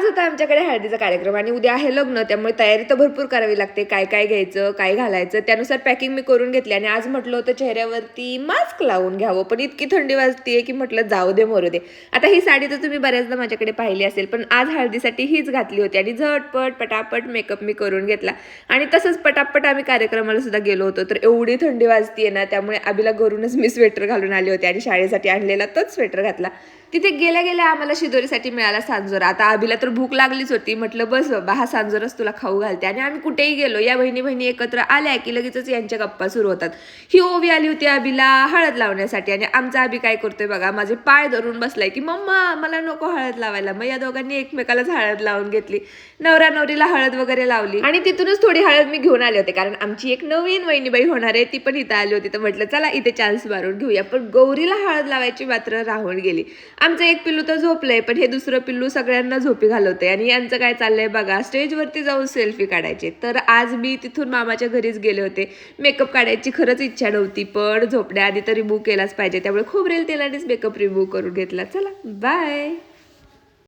आज होता आमच्याकडे हळदीचा कार्यक्रम आणि उद्या आहे लग्न त्यामुळे तयारी तर भरपूर करावी लागते. काय काय घ्यायचं काय घालायचं त्यानुसार पॅकिंग मी करून घेतली आणि आज म्हटलं होतं चेहऱ्यावरती मास्क लावून घ्यावं. पण इतकी थंडी वाजते की म्हटलं जाऊ दे मरू दे. आता ही साडी तर तुम्ही बऱ्याचदा माझ्याकडे पाहिली असेल पण आज हळदीसाठी हीच घातली होती आणि झटपट पटापट मेकअप मी करून घेतला. आणि तसंच पटापट आम्ही कार्यक्रमाला सुद्धा गेलो होतो तर एवढी थंडी वाजतीये ना त्यामुळे आबीला घरूनच मी स्वेटर घालून आले होते आणि शाळेसाठी आणलेला तोच स्वेटर घातला. तिथे गेल्या गेल्या आम्हाला शिदोरीसाठी मिळाला सांजोरा. आता आबीला तर भूक लागलीच होती. म्हटलं बस बाबा हा सांजोरच तुला खाऊ घालते. आणि आम्ही कुठेही गेलो या बहिणी बहिणी एकत्र आल्या की लगेचच यांच्या गप्पा सुरू होतात. ही ओवी आली होती आबीला हळद लावण्यासाठी आणि आमचा आबी काय करतोय बघा माझे पाय धरून बसलाय की मम्मा मला नको हळद लावायला. मग या दोघांनी एकमेकालाच हळद लावून घेतली. नवरा नवरीला हळद वगैरे लावली. आणि तिथूनच थोडी हळद मी घेऊन आले होते. कारण आमची एक नवीन वहिनीबाई होणार आहे ती पण इथं आली होती. तर म्हटलं चला इथे चान्स मारून घेऊया. पण गौरीला हळद लावायची मात्र राहून गेली. आमचं एक पिल्लू तर झोपलंय पण हे दुसरं पिल्लू सगळ्यांना झोपी घालवते आणि यांचं काय चाललंय बघा स्टेजवरती जाऊन सेल्फी काढायचे. तर आज मी तिथून मामाच्या घरीच गेले होते. मेकअप काढायची खरंच इच्छा नव्हती पण झोपण्याआधी तर रिमूव्ह केलाच पाहिजे. त्यामुळे खोबरेल तेलानेच मेकअप रिमूव्ह करून घेतला. चला बाय!